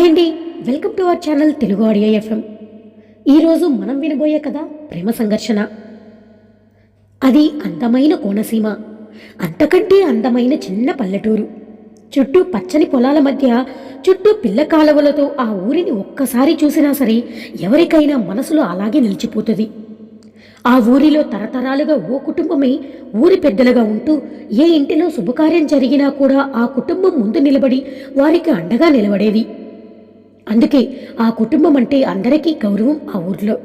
Hi అండి. Welcome to our channel Telugu audio FM. ఈరోజు మనం వినబోయే కదా ప్రేమ సంఘర్షణ. అది అందమైన కోనసీమ అంతకంటే అందమైన చిన్న పల్లెటూరు. చుట్టూ పచ్చని పొలాల మధ్య చుట్టూ పిల్ల కాలువలతో ఆ ఊరిని ఒక్కసారి చూసినా సరే ఎవరికైనా మనసులో అలాగే నిలిచిపోతుంది. ఆ ఊరిలో తరతరాలుగా ఓ కుటుంబమే ఊరి పెద్దలుగా ఉంటూ ఏ ఇంటిలో శుభకార్యం జరిగినా కూడా ఆ కుటుంబం ముందు నిలబడి వారికి అండగా నిలబడేది. అందుకే ఆ కుటుంబం అంటే అందరికీ గౌరవం ఆ ఊర్లో.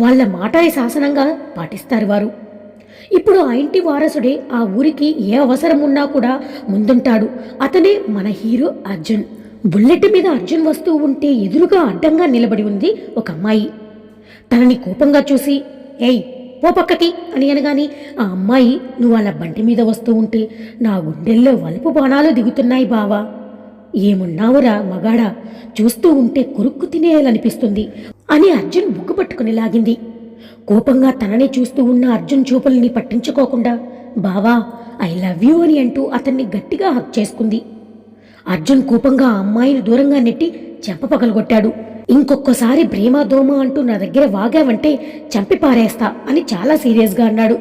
వాళ్ళ మాటాయి శాసనంగా పాటిస్తారు వారు. ఇప్పుడు ఆ ఇంటి వారసుడే ఆ ఊరికి ఏ అవసరం ఉన్నా కూడా ముందుంటాడు. అతనే మన హీరో అర్జున్. బుల్లెట్ మీద అర్జున్ వస్తూ ఉంటే ఎదురుగా అడ్డంగా నిలబడి ఉంది ఒక అమ్మాయి. తనని కోపంగా చూసి ఏయ్ పో పక్కకి అని అనగాని ఆ అమ్మాయి నువ్వు అలా బండి మీద వస్తూ ఉంటే నా గుండెల్లో వలుపు బాణాలు దిగుతున్నాయి బావా. ఏమున్నావురా మగాడా? చూస్తూ ఉంటే కొరుక్కు తినేయాలనిపిస్తుంది అని అర్జున్ బుగ్గు పట్టుకుని లాగింది. కోపంగా తననే చూస్తూ ఉన్న అర్జున్ చూపుల్ని పట్టించుకోకుండా బావా ఐ లవ్ యూ అని అంటూ అతన్ని గట్టిగా హక్ చేసుకుంది. అర్జున్ కోపంగా ఆ అమ్మాయిని దూరంగా నెట్టి చెంప పగలగొట్టాడు. ఇంకొక్కసారి ప్రేమ దోమ అంటూ నా దగ్గర వాగావంటే చంపి పారేస్తా అని చాలా సీరియస్గా అన్నాడు.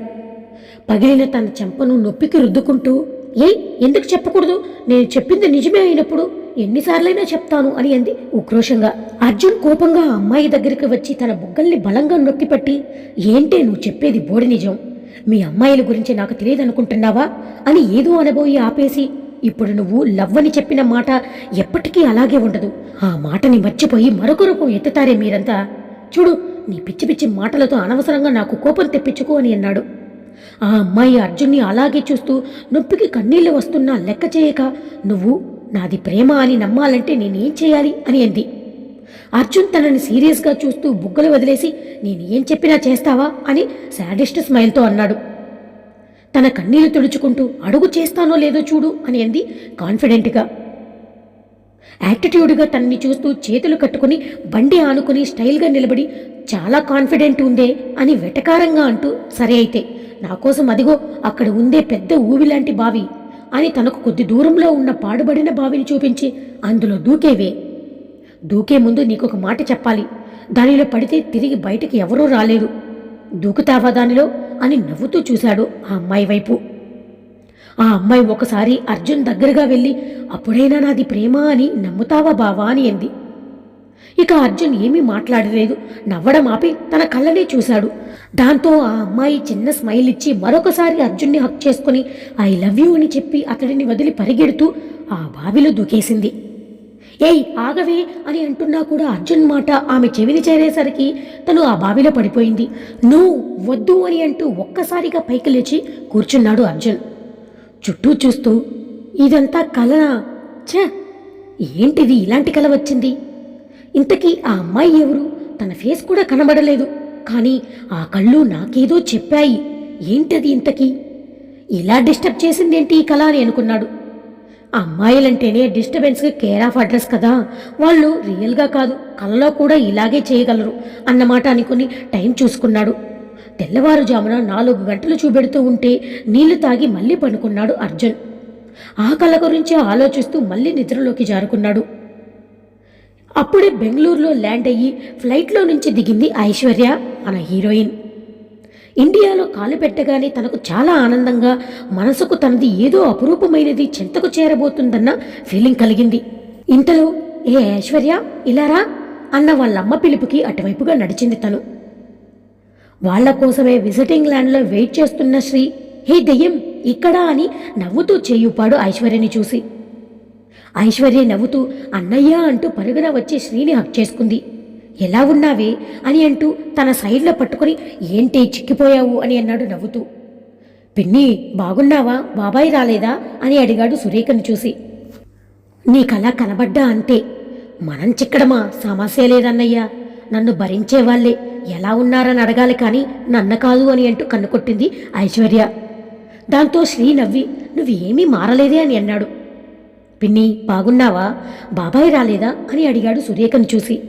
పగిలిన తన చెంపను నొప్పికి రుద్దుకుంటూ ఏయ్ ఎందుకు చెప్పకూడదు? నేను చెప్పింది నిజమే అయినప్పుడు ఎన్నిసార్లైనా చెప్తాను అని అంది ఉక్రోషంగా. అర్జున్ కోపంగా ఆ అమ్మాయి దగ్గరికి వచ్చి తన బుగ్గల్ని బలంగా నొక్కిపట్టి ఏంటే నువ్వు చెప్పేది బోడి నిజం? మీ అమ్మాయిల గురించి నాకు తెలియదనుకుంటున్నావా? అని ఏదో అనబోయి ఆపేసి ఇప్పుడు నువ్వు లవ్ అని చెప్పిన మాట ఎప్పటికీ అలాగే ఉండదు. ఆ మాటని మర్చిపోయి మరొక రూపం ఎత్తుతారే మీరంతా. చూడు నీ పిచ్చి పిచ్చి మాటలతో అనవసరంగా నాకు కోపం తెప్పించుకో అని అన్నాడు. ఆ అమ్మాయి అర్జున్ని అలాగే చూస్తూ నొప్పికి కన్నీళ్ళు వస్తున్నా లెక్క చేయక నువ్వు నాది ప్రేమ అని నమ్మాలంటే నేనేం చేయాలి? అని అంది. అర్జున్ తనని సీరియస్గా చూస్తూ బుగ్గలు వదిలేసి నేను ఏం చెప్పినా చేస్తావా? అని శాడిస్ట్ స్మైల్తో అన్నాడు. తన కన్నీళ్ళు తుడుచుకుంటూ అడుగు చేస్తానో లేదో చూడు అని అంది కాన్ఫిడెంట్గా. యాటిట్యూడ్గా తనని చూస్తూ చేతులు కట్టుకుని బండి ఆనుకుని స్టైల్గా నిలబడి చాలా కాన్ఫిడెంట్ ఉందే అని వెటకారంగా అంటూ సరే అయితే నాకోసం అదిగో అక్కడ ఉందే పెద్ద ఊవిలాంటి బావి. అని తనకు కొద్ది దూరంలో ఉన్న పాడుబడిన బావిని చూపించి అందులో దూకేవే. దూకే ముందు నీకొక మాట చెప్పాలి. దానిలో పడితే తిరిగి బయటికి ఎవరూ రాలేరు దూకుతావా దానిలో అని నవ్వుతూ చూశాడు ఆ అమ్మాయి వైపు. ఆ అమ్మాయి ఒకసారి అర్జున్ దగ్గరగా వెళ్ళి అప్పుడైనా నాది ప్రేమ అని నమ్ముతావా బావా అని అంది. ఇక అర్జున్ ఏమీ మాట్లాడలేదు. నవ్వడం ఆపి తన కళ్ళనే చూశాడు. దాంతో ఆ అమ్మాయి చిన్న స్మైల్ ఇచ్చి మరొకసారి అర్జున్ని హక్ చేసుకుని ఐ లవ్ యూ అని చెప్పి అతడిని వదిలి పరిగెడుతూ ఆ బావిలో దూకేసింది. ఏయ్ ఆగవే అని అంటున్నా కూడా అర్జున్ మాట ఆమె చెవిని చేరేసరికి తను ఆ బావిలో పడిపోయింది. నువ్వు వద్దు అని అంటూ ఒక్కసారిగా పైకి లేచి కూర్చున్నాడు అర్జున్. చుట్టూ చూస్తూ ఇదంతా కలనా? ఛ! ఏంటిది? ఇలాంటి కల వచ్చింది? ఇంతకీ ఆ అమ్మాయి ఎవరు? తన ఫేస్ కూడా కనబడలేదు. కానీ ఆ కళ్ళు నాకేదో చెప్పాయి. ఏంటది ఇంతకీ? ఇలా డిస్టర్బ్ చేసిందేంటి ఈ కళ అని అనుకున్నాడు. అమ్మాయిలంటేనే డిస్టర్బెన్స్కి కేర్ ఆఫ్ అడ్రస్ కదా. వాళ్ళు రియల్గా కాదు కళ్ళలో కూడా ఇలాగే చేయగలరు అన్నమాట అనుకుని టైం చూసుకున్నాడు. తెల్లవారుజామున నాలుగు గంటలు చూపెడుతూ ఉంటే నీళ్ళు తాగి మళ్ళీ పనుకున్నాడు అర్జున్. ఆ కళ గురించి ఆలోచిస్తూ మళ్ళీ నిద్రలోకి జారుకున్నాడు. అప్పుడే బెంగళూరులో ల్యాండ్ అయ్యి ఫ్లైట్లో నుంచి దిగింది ఐశ్వర్య మన హీరోయిన్. ఇండియాలో కాలు పెట్టగానే తనకు చాలా ఆనందంగా మనసుకు తనది ఏదో అపురూపమైనది చెంతకు చేరబోతుందన్న ఫీలింగ్ కలిగింది. ఇంతలో ఏ ఐశ్వర్య ఇలారా అన్న వాళ్ళమ్మ పిలుపుకి అటువైపుగా నడిచింది తను. వాళ్ళ కోసమే విజిటింగ్ ల్యాండ్లో వెయిట్ చేస్తున్న శ్రీ హే దెయ్యం ఇక్కడా అని నవ్వుతూ చేయుపాడు ఐశ్వర్యని చూసి. ఐశ్వర్య నవ్వుతూ అన్నయ్య అంటూ పరుగున వచ్చి శ్రీని హక్ చేసుకుంది. ఎలా ఉన్నావే? అని అంటూ తన సైడ్లో పట్టుకొని ఏంటి చిక్కిపోయావు? అని అన్నాడు నవ్వుతూ. పిన్ని బాగున్నావా? బాబాయ్ రాలేదా? అని అడిగాడు సురేఖను చూసి. నీకలా కనబడ్డా అంతే. మనం చిక్కడమా? సమస్య లేదన్నయ్యా. నన్ను భరించేవాళ్ళే ఎలా ఉన్నారని అడగాలి కానీ నన్న కాదు అని అంటూ కన్నుకొట్టింది ఐశ్వర్య. దాంతో శ్రీ నవ్వి నువ్వేమీ మారలేదే అని అన్నాడు. పిన్ని బాగున్నావా? బాబాయ్ రాలేదా? అని అడిగాడు సురేఖను చూసి.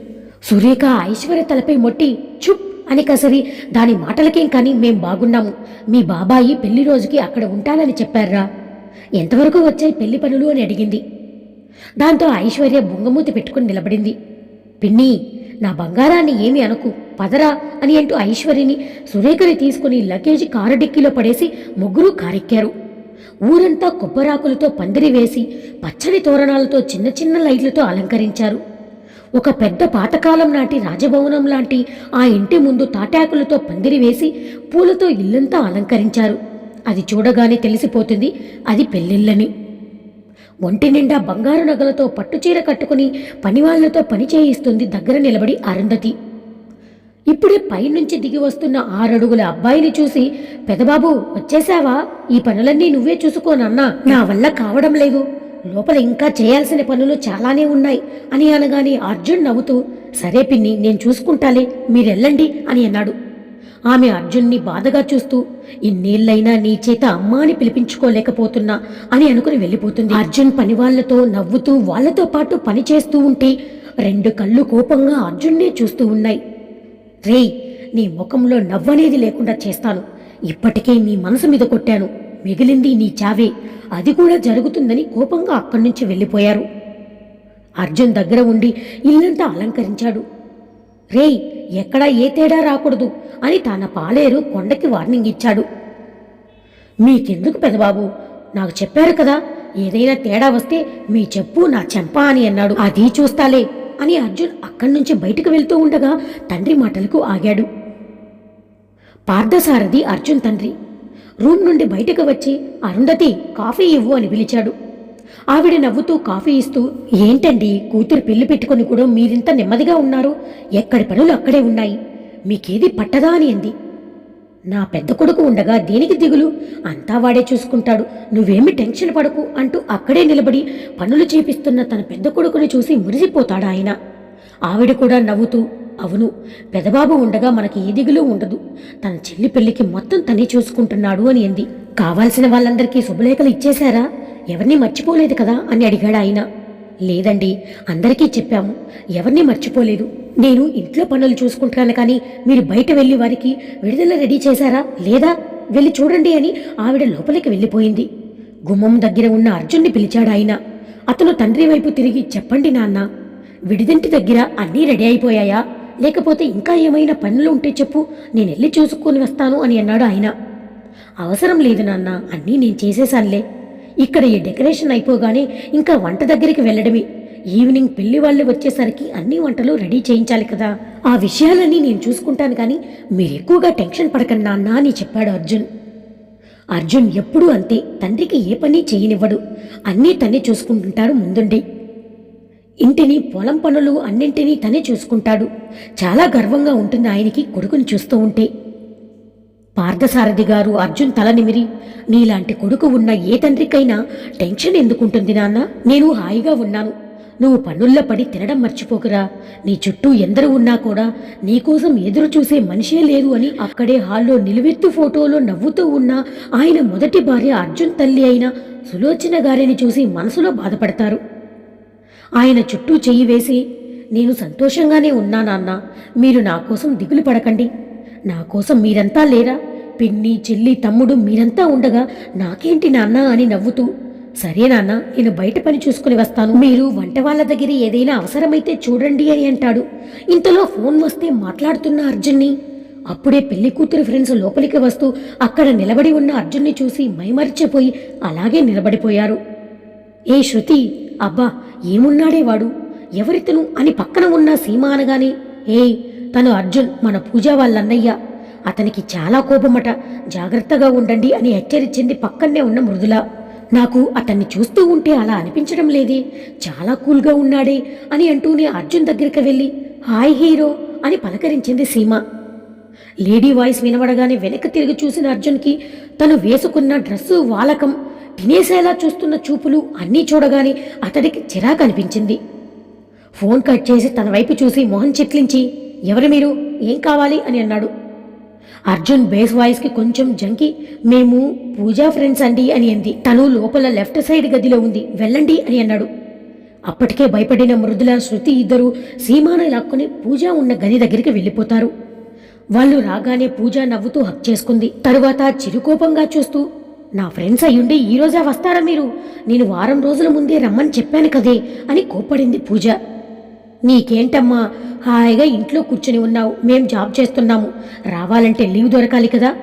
సురేఖ ఐశ్వర్య తలపై మొట్టి చుప్ అని కసరి దాని మాటలకేం కానీ మేం బాగున్నాము. మీ బాబాయి పెళ్ళి రోజుకి అక్కడ ఉంటానని చెప్పారా? ఎంతవరకు వచ్చాయి పెళ్ళి పనులు అని అడిగింది. దాంతో ఐశ్వర్య బొంగమూతి పెట్టుకుని నిలబడింది. పిన్ని నా బంగారాన్ని ఏమి అనుకు పదరా అని అంటూ ఐశ్వర్యని సురేఖని తీసుకుని లగేజ్ కారు డిక్కీలో పడేసి ముగ్గురూ కారెక్కారు. ఊరంతా కొబ్బరాకులతో పందిరి వేసి పచ్చని తోరణాలతో చిన్న చిన్న లైట్లతో అలంకరించారు. ఒక పెద్ద పాతకాలం నాటి రాజభవనం లాంటి ఆ ఇంటి ముందు తాటాకులతో పందిరి వేసి పూలతో ఇల్లంతా అలంకరించారు. అది చూడగానే తెలిసిపోతుంది అది పెళ్ళిళ్ళని. ఒంటి నిండా బంగారు నగలతో పట్టుచీర కట్టుకుని పనివాళ్ళతో పని చేయిస్తుంది దగ్గర నిలబడి అరుంధతి. ఇప్పుడే పైనుంచి దిగి వస్తున్న ఆరడుగుల అబ్బాయిని చూసి పెదబాబు వచ్చేశావా ఈ పనులన్నీ నువ్వే చూసుకోనన్నా నా వల్ల కావడం లేదు. లోపల ఇంకా చేయాల్సిన పనులు చాలానే ఉన్నాయి అని అనగానే అర్జున్ నవ్వుతూ సరే పిన్ని నేను చూసుకుంటాలే. మీరెళ్ళండి అని అన్నాడు. ఆమె అర్జున్ని బాధగా చూస్తూ ఇన్నేళ్ళైనా నీ చేత అమ్మా అని పిలిపించుకోలేకపోతున్నా అని అనుకుని వెళ్ళిపోతుంది. అర్జున్ పనివాళ్ళతో నవ్వుతూ వాళ్ళతో పాటు పని చేస్తూ ఉంటే రెండు కళ్ళు కోపంగా అర్జున్నే చూస్తూ ఉన్నాయి. రేయ్ నీ ముఖంలో నవ్వనేది లేకుండా చేస్తాను. ఇప్పటికే నీ మనసు మీద కొట్టాను. మిగిలింది నీ చావే. అది కూడా జరుగుతుందని కోపంగా అక్కడి నుంచి వెళ్ళిపోయారు. అర్జున్ దగ్గర ఉండి ఇల్లంతా అలంకరించాడు. రేయ్ ఎక్కడా ఏ తేడా రాకూడదు అని తన పాలేరు కొండకి వార్నింగ్ ఇచ్చాడు. మీకెందుకు పెదబాబు? నాకు చెప్పారు కదా ఏదైనా తేడా వస్తే మీ చెప్పు నా చెంప అని అన్నాడు. అది చూస్తాలే. అని అర్జున్ అక్కడి నుంచి బయటకు వెళ్తూ ఉండగా తండ్రి మాటలకు ఆగాడు. పార్థసారథి అర్జున్ తండ్రి రూమ్ నుండి బయటకు వచ్చి అరుంధతి కాఫీ ఇవ్వు అని పిలిచాడు. ఆవిడ నవ్వుతూ కాఫీ ఇస్తూ ఏంటండి కూతురు పెళ్ళి పెట్టుకుని కూడా మీరింత నెమ్మదిగా ఉన్నారు. ఎక్కడి పనులు అక్కడే ఉన్నాయి. మీకేది పట్టదా అని అంది. నా పెద్ద కొడుకు ఉండగా దేనికి దిగులు? అంతా వాడే చూసుకుంటాడు. నువ్వేమి టెన్షన్ పడకు అంటూ అక్కడే నిలబడి పనులు చేపిస్తున్న తన పెద్ద కొడుకుని చూసి మురిసిపోతాడు ఆయన? ఆవిడ కూడా నవ్వుతూ అవును పెదబాబు ఉండగా మనకి ఏ దిగులు ఉండదు. తన చెల్లి పెళ్ళికి మొత్తం తనే చూసుకుంటున్నాడు అని అంది. కావాల్సిన వాళ్ళందరికీ శుభలేఖలు ఇచ్చేశారా? ఎవరిని మర్చిపోలేదు కదా అని అడిగాడు ఆయన. లేదండి అందరికీ చెప్పాము. ఎవరిని మర్చిపోలేదు? నేను ఇంట్లో పనులు చూసుకుంటున్నాను కానీ మీరు బయట వెళ్ళి వారికి విడుదల రెడీ చేశారా లేదా? వెళ్ళి చూడండి అని ఆవిడ లోపలికి వెళ్ళిపోయింది. గుమ్మం దగ్గర ఉన్న అర్జున్ని పిలిచాడు ఆయన. అతను తండ్రి వైపు తిరిగి చెప్పండి నాన్న విడిదింటి దగ్గర అన్నీ రెడీ అయిపోయాయా? లేకపోతే ఇంకా ఏమైనా పనులు ఉంటే చెప్పు నేను వెళ్ళి చూసుకొని వస్తాను అని అన్నాడు ఆయన. అవసరం లేదు నాన్న అన్నీ నేను చేసేసానులే ఇక్కడ ఈ డెకరేషన్ అయిపోగానే ఇంకా వంట దగ్గరికి వెళ్ళడమే. ఈవినింగ్ పెళ్ళి వాళ్ళు వచ్చేసరికి అన్ని వంటలు రెడీ చేయించాలి కదా. ఆ విషయాలన్నీ నేను చూసుకుంటాను కానీ మీరు ఎక్కువగా టెన్షన్ పడకండి నాన్న అని చెప్పాడు అర్జున్. అర్జున్ ఎప్పుడూ అంతే తండ్రికి ఏ పని చేయనివ్వడు. అన్నీ తనే చూసుకుంటుంటాడు ముందుండి. ఇంటిని పొలం పనులు అన్నింటినీ తనే చూసుకుంటాడు. చాలా గర్వంగా ఉంటుంది ఆయనకి కొడుకుని చూస్తూ ఉంటే. పార్థసారథి గారు అర్జున్ తల నిమిరి నీలాంటి కొడుకు ఉన్న ఏ తండ్రికైనా టెన్షన్ ఎందుకుంటుంది నాన్న? నేను హాయిగా ఉన్నాను. నువ్వు పనుల్లో పడి తినడం మర్చిపోకురా. నీ చుట్టూ ఎందరు ఉన్నా కూడా నీకోసం ఎదురు చూసే మనిషే లేదు అని అక్కడే హాల్లో నిలువెత్తు ఫోటోలో నవ్వుతూ ఉన్న ఆయన మొదటి భార్య అర్జున్ తల్లి అయిన సులోచన గారిని చూసి మనసులో బాధపడతారు. ఆయన చుట్టూ చెయ్యి వేసి నేను సంతోషంగానే ఉన్నానాన్న మీరు నా కోసం దిగులు పడకండి. నా కోసం మీరంతా లేరా? పిన్ని చెల్లి తమ్ముడు మీరంతా ఉండగా నాకేంటి నాన్న? అని నవ్వుతూ సరే నాన్న నేను బయట పని చూసుకుని వస్తాను. మీరు వంట వాళ్ళ దగ్గర ఏదైనా అవసరమైతే చూడండి అని అంటాడు. ఇంతలో ఫోన్ వస్తే మాట్లాడుతున్న అర్జున్ని. అప్పుడే పెళ్ళి కూతురు ఫ్రెండ్స్ లోపలికి వస్తూ అక్కడ నిలబడి ఉన్న అర్జున్ని చూసి మైమరిచిపోయి అలాగే నిలబడిపోయారు. ఏ శృతి అబ్బా ఏమున్నాడే వాడు? ఎవరితను? అని పక్కన ఉన్న సీమ అనగానే ఏయ్ తను అర్జున్ మన పూజ వాళ్ళన్నయ్య. అతనికి చాలా కోపమట జాగ్రత్తగా ఉండండి అని హెచ్చరించింది పక్కనే ఉన్న మృదుల. నాకు అతన్ని చూస్తూ ఉంటే అలా అనిపించడం లేదే. చాలా కూల్గా ఉన్నాడే అని అంటూనే అర్జున్ దగ్గరికి వెళ్ళి హాయ్ హీరో అని పలకరించింది సీమ. లేడీ వాయిస్ వినబడగానే వెనక్కి తిరిగి చూసిన అర్జున్కి తను వేసుకున్న డ్రెస్సు వాలకం తినేసేలా చూస్తున్న చూపులు అన్నీ చూడగానే అతడికి చిరాకు అనిపించింది. ఫోన్ కట్ చేసి తన వైపు చూసి మొహం చిట్లించి ఎవరు మీరు? ఏం కావాలి? అని అన్నాడు. అర్జున్ బేస్ వాయిస్కి కొంచెం జంకి మేము పూజా ఫ్రెండ్స్ అండి అని అంది. తను లోపల లెఫ్ట్ సైడ్ గదిలో ఉంది. వెళ్ళండి అని అన్నాడు. అప్పటికే భయపడిన మృదుల శృతి ఇద్దరు సీమాను లాక్కుని పూజ ఉన్న గది దగ్గరికి వెళ్ళిపోతారు. వాళ్ళు రాగానే పూజ నవ్వుతూ హక్ చేసుకుంది. తరువాత చిరుకోపంగా చూస్తూ నా ఫ్రెండ్స్ అయ్యుండి ఈరోజే వస్తారా మీరు? నేను వారం రోజుల ముందే రమ్మని చెప్పాను కదే అని కోప్పడింది పూజ. నీకేంటమ్మా? హాయిగా ఇంట్లో కూర్చుని ఉన్నావు. మేం జాబ్ చేస్తున్నాము. రావాలంటే లీవ్ దొరకాలి కదా.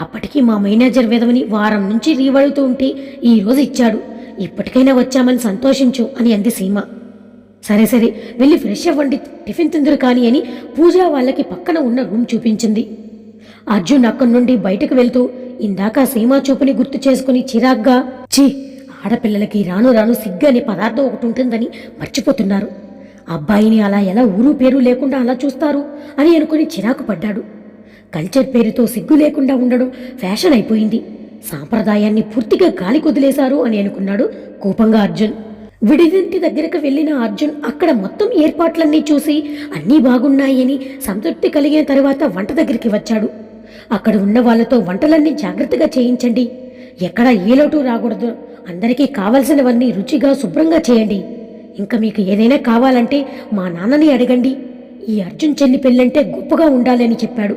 అప్పటికి మా మేనేజర్ విధవని వారం నుంచి లీవ్ అడుగుతూ ఉంటే ఈరోజు ఇచ్చాడు. ఇప్పటికైనా వచ్చామని సంతోషించు అని అంది సీమ. సరే సరే వెళ్ళి ఫ్రెష్ అవ్వండి. టిఫిన్ తిందురు కానీ అని పూజ వాళ్ళకి పక్కన ఉన్న రూమ్ చూపించింది. అర్జున్ అక్కడి నుండి బయటకు వెళ్తూ ఇందాక సీమా చూపుని గుర్తు చేసుకుని చిరాగ్గా ఛీ ఆడపిల్లలకి రాను రాను సిగ్గు అనే పదార్థం ఒకటి ఉంటుందని మర్చిపోతున్నారు. అబ్బాయిని అలా ఎలా ఊరు పేరు లేకుండా అలా చూస్తారు అని అనుకుని చిరాకు పడ్డాడు. కల్చర్ పేరుతో సిగ్గు లేకుండా ఉండడం ఫ్యాషన్ అయిపోయింది. సాంప్రదాయాన్ని పూర్తిగా గాలి కొదిలేశారు అని అనుకున్నాడు కోపంగా అర్జున్. విడిదింటి దగ్గరకు వెళ్ళిన అర్జున్ అక్కడ మొత్తం ఏర్పాట్లన్నీ చూసి అన్నీ బాగున్నాయని సంతృప్తి కలిగిన తర్వాత వంట దగ్గరికి వచ్చాడు. అక్కడ ఉన్న వాళ్ళతో వంటలన్నీ జాగ్రత్తగా చేయించండి. ఎక్కడ ఏ లోటు రాకూడదు. అందరికీ కావలసినవన్నీ రుచిగా శుభ్రంగా చేయండి. ఇంకా మీకు ఏదైనా కావాలంటే మా నాన్నని అడగండి. ఈ అర్జున్ చెల్లి పెళ్ళంటే గొప్పగా ఉండాలని చెప్పాడు.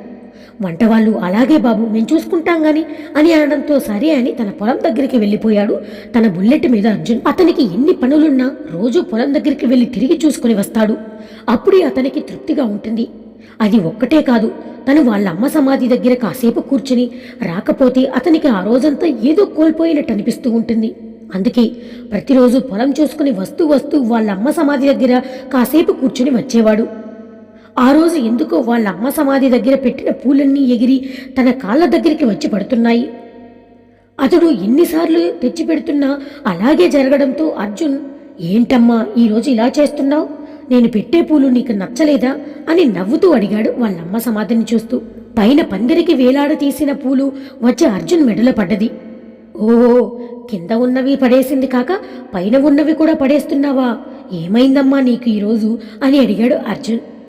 వంటవాళ్ళు అలాగే బాబు మేము చూసుకుంటాం గాని అని అనడంతో సరే అని తన పొలం దగ్గరికి వెళ్ళిపోయాడు. తన బుల్లెట్ మీద అర్జున్ అతనికి ఎన్ని పనులున్నా రోజు పొలం దగ్గరికి వెళ్ళి తిరిగి చూసుకుని వస్తాడు. అప్పుడే అతనికి తృప్తిగా ఉంటుంది. అది ఒక్కటే కాదు తను వాళ్ళ అమ్మ సమాధి దగ్గర కాసేపు కూర్చుని రాకపోతే అతనికి ఆ రోజంతా ఏదో కోల్పోయినట్టు అనిపిస్తూ ఉంటుంది. అందుకే ప్రతిరోజు పొలం చూసుకుని వస్తూ వస్తూ వాళ్ళ అమ్మ సమాధి దగ్గర కాసేపు కూర్చుని వచ్చేవాడు. ఆ రోజు ఎందుకో వాళ్ళ అమ్మ సమాధి దగ్గర పెట్టిన పూలన్నీ ఎగిరి తన కాళ్ళ దగ్గరికి వచ్చి పడుతున్నాయి. అతడు ఎన్నిసార్లు తెచ్చి పెడుతున్నా అలాగే జరగడంతో అర్జున్ ఏంటమ్మా ఈరోజు ఇలా చేస్తున్నావు? నేను పెట్టే పూలు నీకు నచ్చలేదా? అని నవ్వుతూ అడిగాడు వాళ్ళమ్మ సమాధిని చూస్తూ. పైన పందిరికి వేలాడ తీసిన పూలు వచ్చి అర్జున్ మెడలో పడ్డది. ఓహో కింద ఉన్నవి పడేసింది కాక పైన ఉన్నవి కూడా పడేస్తున్నావా? ఏమైందమ్మా నీకు ఈరోజు? అని అడిగాడు అర్జున్.